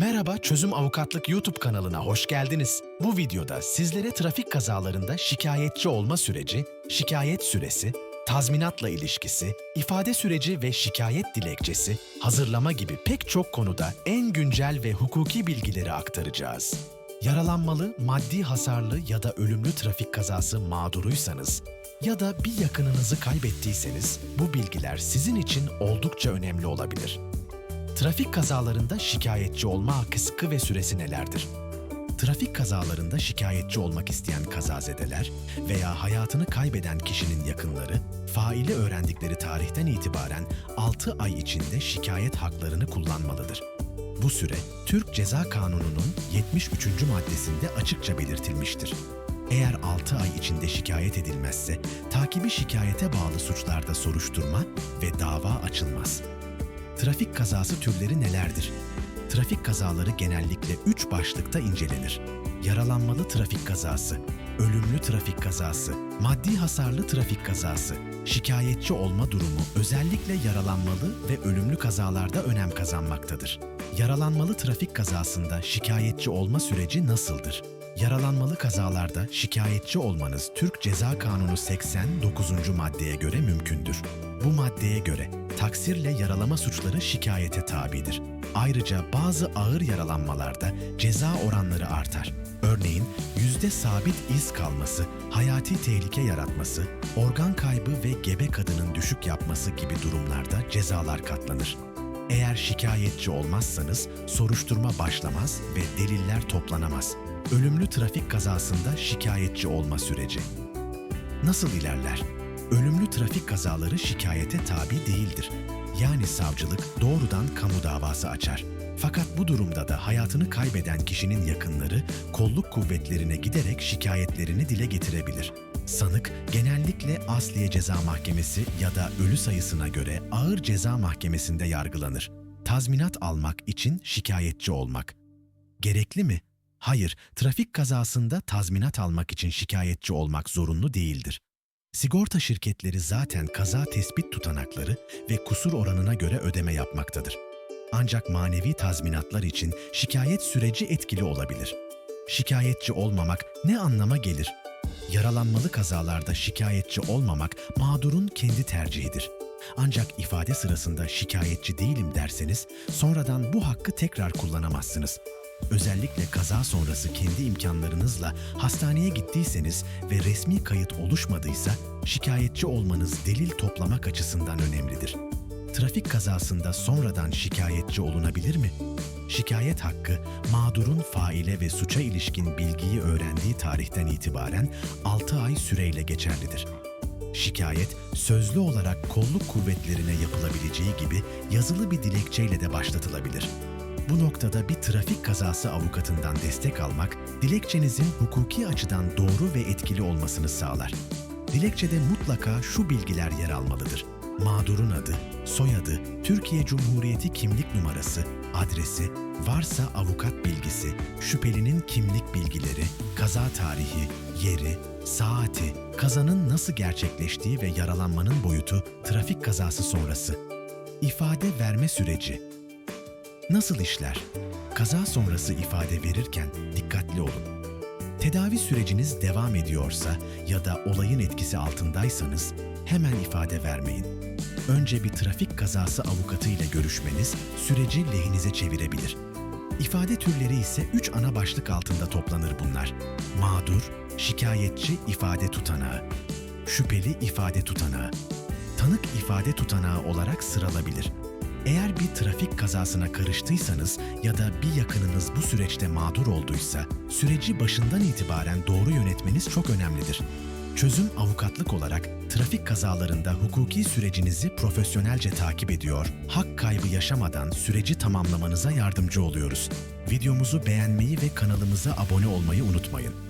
Merhaba Çözüm Avukatlık YouTube kanalına hoş geldiniz. Bu videoda sizlere trafik kazalarında şikayetçi olma süreci, şikayet süresi, tazminatla ilişkisi, ifade süreci ve şikayet dilekçesi, hazırlama gibi pek çok konuda en güncel ve hukuki bilgileri aktaracağız. Yaralanmalı, maddi hasarlı ya da ölümlü trafik kazası mağduruysanız ya da bir yakınınızı kaybettiyseniz bu bilgiler sizin için oldukça önemli olabilir. Trafik kazalarında şikayetçi olma hakkı sıkı ve süresi nelerdir? Trafik kazalarında şikayetçi olmak isteyen kazazedeler veya hayatını kaybeden kişinin yakınları, faili öğrendikleri tarihten itibaren 6 ay içinde şikayet haklarını kullanmalıdır. Bu süre Türk Ceza Kanunu'nun 73. maddesinde açıkça belirtilmiştir. Eğer 6 ay içinde şikayet edilmezse, takibi şikayete bağlı suçlarda soruşturma ve dava açılmaz. Trafik kazası türleri nelerdir? Trafik kazaları genellikle üç başlıkta incelenir. Yaralanmalı trafik kazası, ölümlü trafik kazası, maddi hasarlı trafik kazası, şikayetçi olma durumu özellikle yaralanmalı ve ölümlü kazalarda önem kazanmaktadır. Yaralanmalı trafik kazasında şikayetçi olma süreci nasıldır? Yaralanmalı kazalarda şikayetçi olmanız Türk Ceza Kanunu 89. maddeye göre mümkündür. Bu maddeye göre taksirle yaralama suçları şikayete tabidir. Ayrıca bazı ağır yaralanmalarda ceza oranları artar. Örneğin yüzde sabit iz kalması, hayati tehlike yaratması, organ kaybı ve gebe kadının düşük yapması gibi durumlarda cezalar katlanır. Eğer şikayetçi olmazsanız soruşturma başlamaz ve deliller toplanamaz. Ölümlü trafik kazasında şikayetçi olma süreci. Nasıl ilerler? Ölümlü trafik kazaları şikayete tabi değildir. Yani savcılık doğrudan kamu davası açar. Fakat bu durumda da hayatını kaybeden kişinin yakınları kolluk kuvvetlerine giderek şikayetlerini dile getirebilir. Sanık genellikle Asliye Ceza Mahkemesi ya da ölü sayısına göre Ağır Ceza Mahkemesi'nde yargılanır. Tazminat almak için şikayetçi olmak. Gerekli mi? Hayır, trafik kazasında tazminat almak için şikayetçi olmak zorunlu değildir. Sigorta şirketleri zaten kaza tespit tutanakları ve kusur oranına göre ödeme yapmaktadır. Ancak manevi tazminatlar için şikayet süreci etkili olabilir. Şikayetçi olmamak ne anlama gelir? Yaralanmalı kazalarda şikayetçi olmamak mağdurun kendi tercihidir. Ancak ifade sırasında şikayetçi değilim derseniz sonradan bu hakkı tekrar kullanamazsınız. Özellikle kaza sonrası kendi imkanlarınızla hastaneye gittiyseniz ve resmi kayıt oluşmadıysa şikayetçi olmanız delil toplamak açısından önemlidir. Trafik kazasında sonradan şikayetçi olunabilir mi? Şikayet hakkı, mağdurun faile ve suça ilişkin bilgiyi öğrendiği tarihten itibaren 6 ay süreyle geçerlidir. Şikayet, sözlü olarak kolluk kuvvetlerine yapılabileceği gibi yazılı bir dilekçeyle de başlatılabilir. Bu noktada bir trafik kazası avukatından destek almak, dilekçenizin hukuki açıdan doğru ve etkili olmasını sağlar. Dilekçede mutlaka şu bilgiler yer almalıdır. Mağdurun adı, soyadı, Türkiye Cumhuriyeti kimlik numarası, adresi, varsa avukat bilgisi, şüphelinin kimlik bilgileri, kaza tarihi, yeri, saati, kazanın nasıl gerçekleştiği ve yaralanmanın boyutu, trafik kazası sonrası. İfade verme süreci, Nasıl işler? Kaza sonrası ifade verirken dikkatli olun. Tedavi süreciniz devam ediyorsa ya da olayın etkisi altındaysanız hemen ifade vermeyin. Önce bir trafik kazası avukatıyla görüşmeniz süreci lehinize çevirebilir. İfade türleri ise üç ana başlık altında toplanır bunlar. Mağdur, şikayetçi ifade tutanağı, şüpheli ifade tutanağı, tanık ifade tutanağı olarak sıralabilir. Eğer bir trafik kazasına karıştıysanız ya da bir yakınınız bu süreçte mağdur olduysa, süreci başından itibaren doğru yönetmeniz çok önemlidir. Çözüm avukatlık olarak trafik kazalarında hukuki sürecinizi profesyonelce takip ediyor, hak kaybı yaşamadan süreci tamamlamanıza yardımcı oluyoruz. Videomuzu beğenmeyi ve kanalımıza abone olmayı unutmayın.